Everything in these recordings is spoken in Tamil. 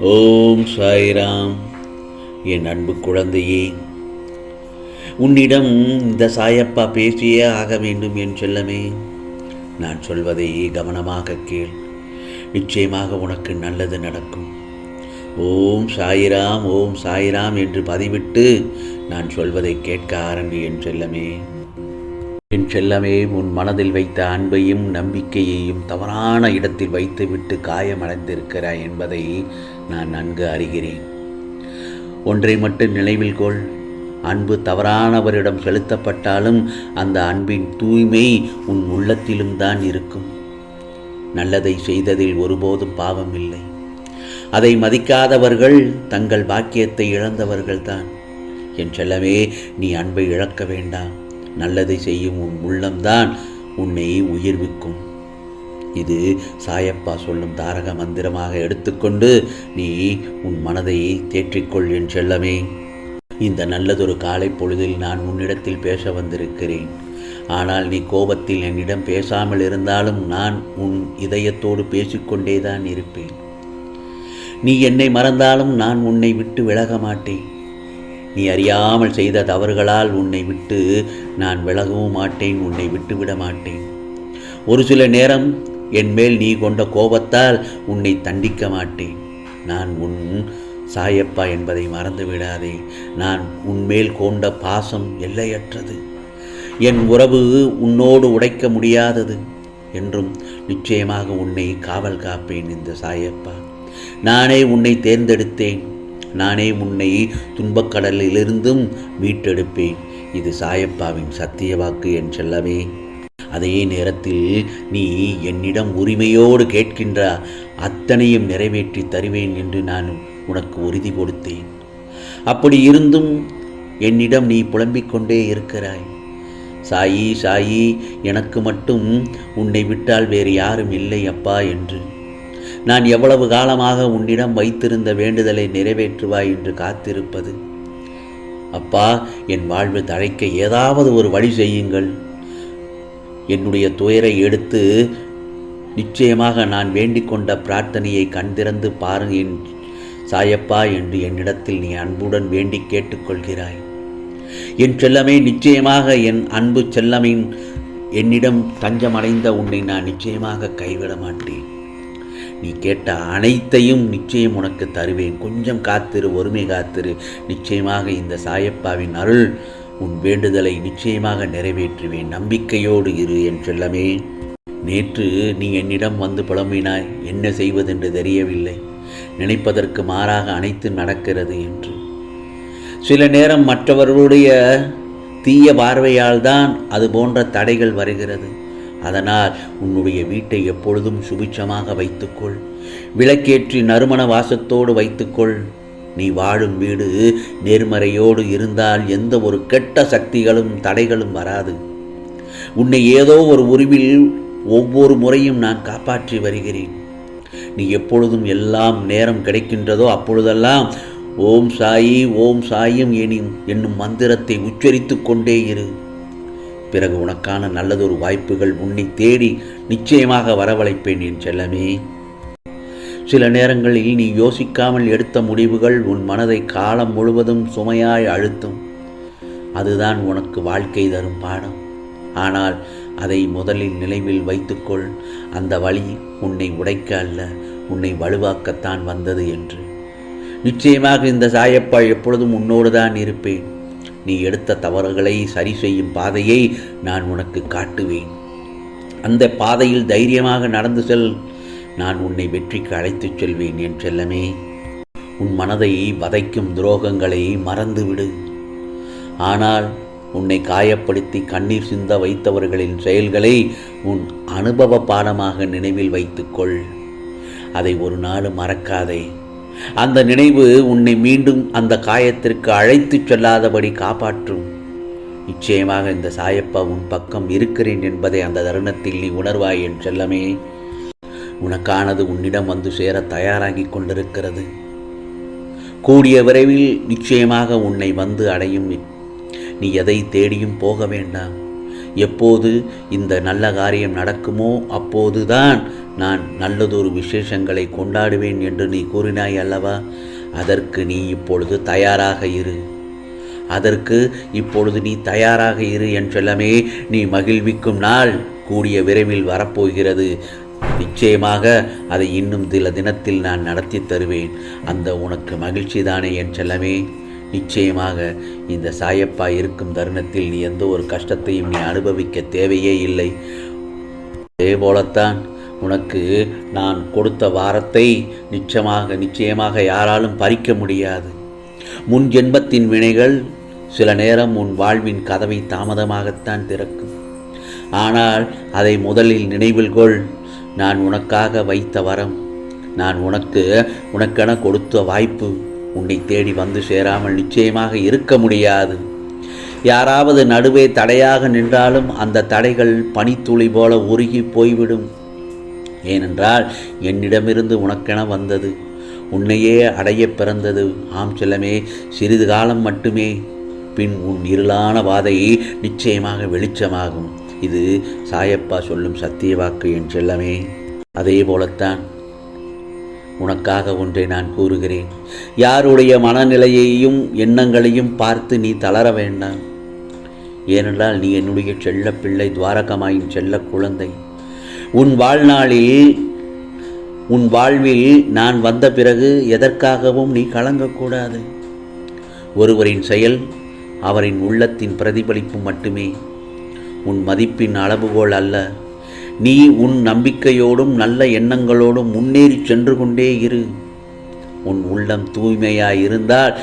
ஓம் சாய்ராம். என் அன்பு குழந்தையே உன்னிடம் இந்த சாயப்பா பேசியே ஆக வேண்டும் என் செல்லமே. நான் சொல்வதை கவனமாக கேள். நிச்சயமாக உனக்கு நல்லது நடக்கும். ஓம் சாயிராம் ஓம் சாயிராம் என்று பதிவிட்டு நான் சொல்வதை கேட்க ஆரம்பி என் செல்லமே. என் செல்லமே உன் மனதில் வைத்த அன்பையும் நம்பிக்கையையும் தவறான இடத்தில் வைத்துவிட்டு காயமடைந்திருக்கிறாய் என்பதை நான் நன்கு அறிகிறேன். ஒன்றை மட்டும் நினைவில் கொள். அன்பு தவறானவரிடம் செலுத்தப்பட்டாலும் அந்த அன்பின் தூய்மை உன் உள்ளத்திலும் தான் இருக்கும். நல்லதை செய்ததில் ஒருபோதும் பாவம் இல்லை. அதை மதிக்காதவர்கள் தங்கள் பாக்கியத்தை இழந்தவர்கள்தான். என் செல்லமே நீ அன்பை இழக்க வேண்டாம். நல்லதை செய்யும் உன் உள்ளம்தான் உன்னை உயிர்விக்கும். இது சாயப்பா சொல்லும் தாரக மந்திரமாக எடுத்துக்கொண்டு நீ உன் மனதை தேற்றிக்கொள் என் செல்லமே. இந்த நல்லதொரு காலை பொழுதில் நான் உன்னிடத்தில் பேச வந்திருக்கிறேன். ஆனால் நீ கோபத்தில் என்னிடம் பேசாமல் இருந்தாலும் நான் உன் இதயத்தோடு பேசிக்கொண்டேதான் இருப்பேன். நீ என்னை மறந்தாலும் நான் உன்னை விட்டு விலக மாட்டேன். நீ அறியாமல் செய்த தவறுகளால் உன்னை விட்டு நான் விலகவும் மாட்டேன் உன்னை விட்டு விட மாட்டேன். ஒரு சில நேரம் என் மேல் நீ கொண்ட கோபத்தால் உன்னை தண்டிக்க மாட்டேன். நான் உன் சாயப்பா என்பதை மறந்து விடாதே. நான் உன்மேல் கொண்ட பாசம் எல்லையற்றது. என் உறவு உன்னோடு உடைக்க முடியாதது என்றும் நிச்சயமாக உன்னை காவல் காப்பேன் இந்த சாயப்பா. நானே உன்னை தேர்ந்தெடுத்தேன். நானே உன்னை துன்பக்கடலிலிருந்தும் மீட்டெடுப்பேன். இது சாயப்பாவின் சத்திய வாக்கு என் செல்லவே அதே நேரத்தில் நீ என்னிடம் உரிமையோடு கேட்கின்ற அத்தனையும் நிறைவேற்றி தருவேன் என்று நான் உனக்கு உறுதி கொடுத்தேன். அப்படி இருந்தும் என்னிடம் நீ புலம்பிக் கொண்டே இருக்கிறாய். சாயி சாயி எனக்கு மட்டும் உன்னை விட்டால் வேறு யாரும் இல்லை அப்பா என்று. நான் எவ்வளவு காலமாக உன்னிடம் வைத்திருந்த வேண்டுதலை நிறைவேற்றுவாய் என்று காத்திருப்பது? அப்பா என் வாழ்வு தழைக்க ஏதாவது ஒரு வழி செய்யுங்கள். என்னுடைய துயரை எடுத்து நிச்சயமாக நான் வேண்டிக் கொண்ட பிரார்த்தனையை கண்திறந்து பாருங்க என் சாயப்பா என்று என்னிடத்தில் நீ அன்புடன் வேண்டி கேட்டுக்கொள்கிறாய். என் செல்லமே நிச்சயமாக என் அன்பு செல்லமின் என்னிடம் தஞ்சமடைந்த உன்னை நான் நிச்சயமாக கைவிட மாட்டேன். நீ கேட்ட அனைத்தையும் நிச்சயம் உனக்கு தருவேன். கொஞ்சம் காத்திரு ஒருமை காத்திரு. நிச்சயமாக இந்த சாயப்பாவின் அருள் உன் வேண்டுதலை நிச்சயமாக நிறைவேற்றுவேன். நம்பிக்கையோடு இரு என் செல்லமே. நேற்று நீ என்னிடம் வந்து புலம்பினாய். என்ன செய்வதென்று தெரியவில்லை. நினைப்பதற்கு மாறாக அனைத்து நடக்கிறது என்று. சில நேரம் மற்றவர்களுடைய தீய பார்வையால் தான் அது போன்ற தடைகள் வருகிறது. அதனால் உன்னுடைய வீட்டை எப்பொழுதும் சுபிட்சமாக வைத்துக்கொள். விளக்கேற்றி நறுமண வாசத்தோடு வைத்துக்கொள். நீ வாழும் வீடு நேர்மறையோடு இருந்தால் எந்த ஒரு கெட்ட சக்திகளும் தடைகளும் வராது. உன்னை ஏதோ ஒரு உருவில் ஒவ்வொரு முறையும் நான் காப்பாற்றி வருகிறேன். நீ எப்பொழுதும் எல்லாம் நேரம் கிடைக்கின்றதோ அப்பொழுதெல்லாம் ஓம் சாயி ஓம் சாயும் எனும் என்னும் மந்திரத்தை உச்சரித்து கொண்டே இரு. பிறகு உனக்கான நல்லதொரு வாய்ப்புகள் உன்னை தேடி நிச்சயமாக வரவழைப்பேன் என் செல்லமே. சில நேரங்களில் நீ யோசிக்காமல் எடுத்த முடிவுகள் உன் மனதை காலம் முழுவதும் சுமையாய் அழுத்தும். அதுதான் உனக்கு வாழ்க்கை தரும் பாடம். ஆனால் அதை முதலில் நினைவில் வைத்துக்கொள். அந்த வழி உன்னை உடைக்க அல்ல உன்னை வலுவாக்கத்தான் வந்தது என்று. நிச்சயமாக இந்த சாயப்பா எப்பொழுதும் உன்னோடு தான் இருப்பேன். நீ எடுத்த தவறுகளை சரி செய்யும் பாதையை நான் உனக்கு காட்டுவேன். அந்த பாதையில் தைரியமாக நடந்து செல். நான் உன்னை வெற்றிக்கு அழைத்துச் செல்வேன் என் செல்லமே. உன் மனதை வதைக்கும் துரோகங்களை மறந்துவிடு. ஆனால் உன்னை காயப்படுத்தி கண்ணீர் சிந்த வைத்தவர்களின் செயல்களை உன் அனுபவ பாடமாக நினைவில் வைத்துக்கொள். அதை ஒரு நாள் மறக்காதே. அந்த நினைவு உன்னை மீண்டும் அந்த காயத்திற்கு அழைத்துச் செல்லாதபடி காப்பாற்றும். நிச்சயமாக இந்த சாயப்பா உன் பக்கம் இருக்கிறேன் என்பதை அந்த தருணத்தில் நீ உணர்வாய் என் செல்லமே. உனக்கானது உன்னிடம் வந்து சேர தயாராகி கொண்டிருக்கிறது. கூடிய விரைவில் நிச்சயமாக உன்னை வந்து அடையும். நீ எதை தேடியும் போக வேண்டாம். எப்போது இந்த நல்ல காரியம் நடக்குமோ அப்போதுதான் நான் நல்லதொரு விசேஷங்களை கொண்டாடுவேன் என்று நீ கூறினாய் அல்லவா? அதற்கு நீ இப்பொழுது தயாராக இரு. அதற்கு இப்பொழுது நீ தயாராக இரு என் செல்லமே நீ மகிழ்விக்கும் நாள் கூடிய விரைவில் வரப்போகிறது. நிச்சயமாக அதை இன்னும் சில தினத்தில் நான் நடத்தி தருவேன். அந்த உனக்கு மகிழ்ச்சி தானே என் செல்லமே? நிச்சயமாக இந்த சாயப்பா இருக்கும் தருணத்தில் நீ எந்த ஒரு கஷ்டத்தையும் நீ அனுபவிக்க தேவையே இல்லை. அதே போலத்தான் உனக்கு நான் கொடுத்த வாரத்தை நிச்சயமாக நிச்சயமாக யாராலும் பறிக்க முடியாது. முன் ஜென்மத்தின் வினைகள் சில நேரம் உன் வாழ்வின் கதவை தாமதமாகத்தான் திறக்கும். ஆனால் அதை முதலில் நினைவில் கொள். நான் உனக்காக வைத்த வரம் நான் உனக்கு உனக்கென கொடுத்த வாய்ப்பு. உன்னை தேடி வந்து சேராமல் நிச்சயமாக இருக்க முடியாது. யாராவது நடுவே தடையாக நின்றாலும் அந்த தடைகள் பனித்துளி போல உருகி போய்விடும். ஏனென்றால் என்னிடமிருந்து உனக்கென வந்தது. உன்னையே அடைய பிறந்தது. ஆம் செல்லமே சிறிது காலம் மட்டுமே. பின் உன் இருளான பாதை நிச்சயமாக வெளிச்சமாகும். இது சாயப்பா சொல்லும் சத்திய வாக்கு என் செல்லமே. அதே போலத்தான். உனக்காக ஒன்றை நான் கூறுகிறேன். யாருடைய மனநிலையையும் எண்ணங்களையும் பார்த்து நீ தளர வேண்டாம். ஏனென்றால் நீ என்னுடைய செல்ல பிள்ளை துவாரகமாயின் செல்ல குழந்தை. உன் வாழ்நாளில் உன் வாழ்வில் நான் வந்த பிறகு எதற்காகவும் நீ கலங்கக்கூடாது. ஒருவரின் செயல் அவரின் உள்ளத்தின் பிரதிபலிப்பு மட்டுமே. உன் மதிப்பின் அளவுகோல் அல்ல. நீ உன் நம்பிக்கையோடும் நல்ல எண்ணங்களோடும் முன்னேறி சென்று கொண்டே இரு. உன் உள்ளம் தூய்மையாய் இருந்தால்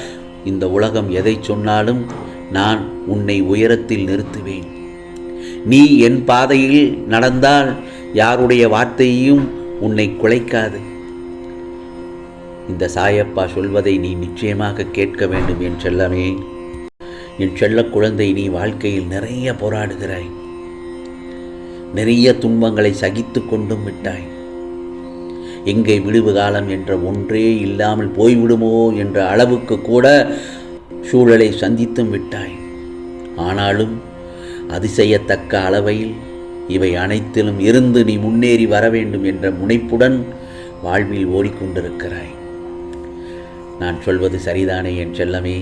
இந்த உலகம் எதை சொன்னாலும் நான் உன்னை உயரத்தில் நிறுத்துவேன். நீ என் பாதையில் நடந்தால் யாருடைய வார்த்தையையும் உன்னை குலைக்காது. இந்த சாயப்பா சொல்வதை நீ நிச்சயமாக கேட்க வேண்டும் என் செல்லமே. என் செல்ல குழந்தை நீ வாழ்க்கையில் நிறைய போராடுகிறாய். நிறைய துன்பங்களை சகித்து கொண்டும் விட்டாய். எங்கே விடுவு காலம் என்ற ஒன்றே இல்லாமல் போய்விடுமோ என்ற அளவுக்கு கூட சூழலை சந்தித்தும் விட்டாய். ஆனாலும் அதிசயத்தக்க அளவையில் இவை அனைத்திலும் இருந்து நீ முன்னேறி வர வேண்டும் என்ற முனைப்புடன் வாழ்வில் ஓடிக்கொண்டிருக்கிறாய். நான் சொல்வது சரிதானே என் செல்லமே?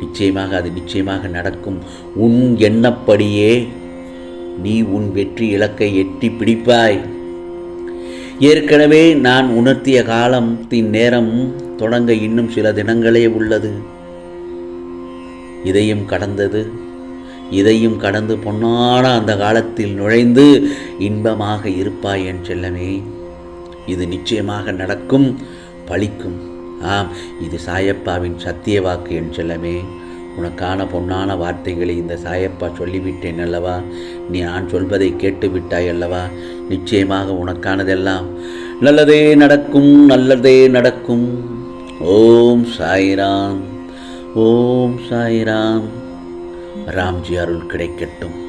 நிச்சயமாக அது நிச்சயமாக நடக்கும். உன் எண்ணப்படியே நீ உன் வெற்றி இலக்கை எட்டி பிடிப்பாய். ஏற்கனவே நான் உணர்த்திய காலத்தின் நேரம் தொடங்க இன்னும் சில தினங்களே உள்ளது. இதையும் கடந்தது இதையும் கடந்து பொன்னான அந்த காலத்தில் நுழைந்து இன்பமாக இருப்பாய் என் செல்லமே. இது நிச்சயமாக நடக்கும் பழிக்கும். ஆம் இது சாயப்பாவின் சத்திய வாக்கு என் செல்லமே. உனக்கான பொன்னான வார்த்தைகளை இந்த சாயப்பா சொல்லிவிட்டேன் அல்லவா? நீ நான் சொல்வதை கேட்டு விட்டாய் அல்லவா? நிச்சயமாக உனக்கானதெல்லாம் நல்லதே நடக்கும் நல்லதே நடக்கும். ஓம் சாய்ராம் ஓம் சாய்ராம். ராம்ஜி அருள் கிடைக்கட்டும்.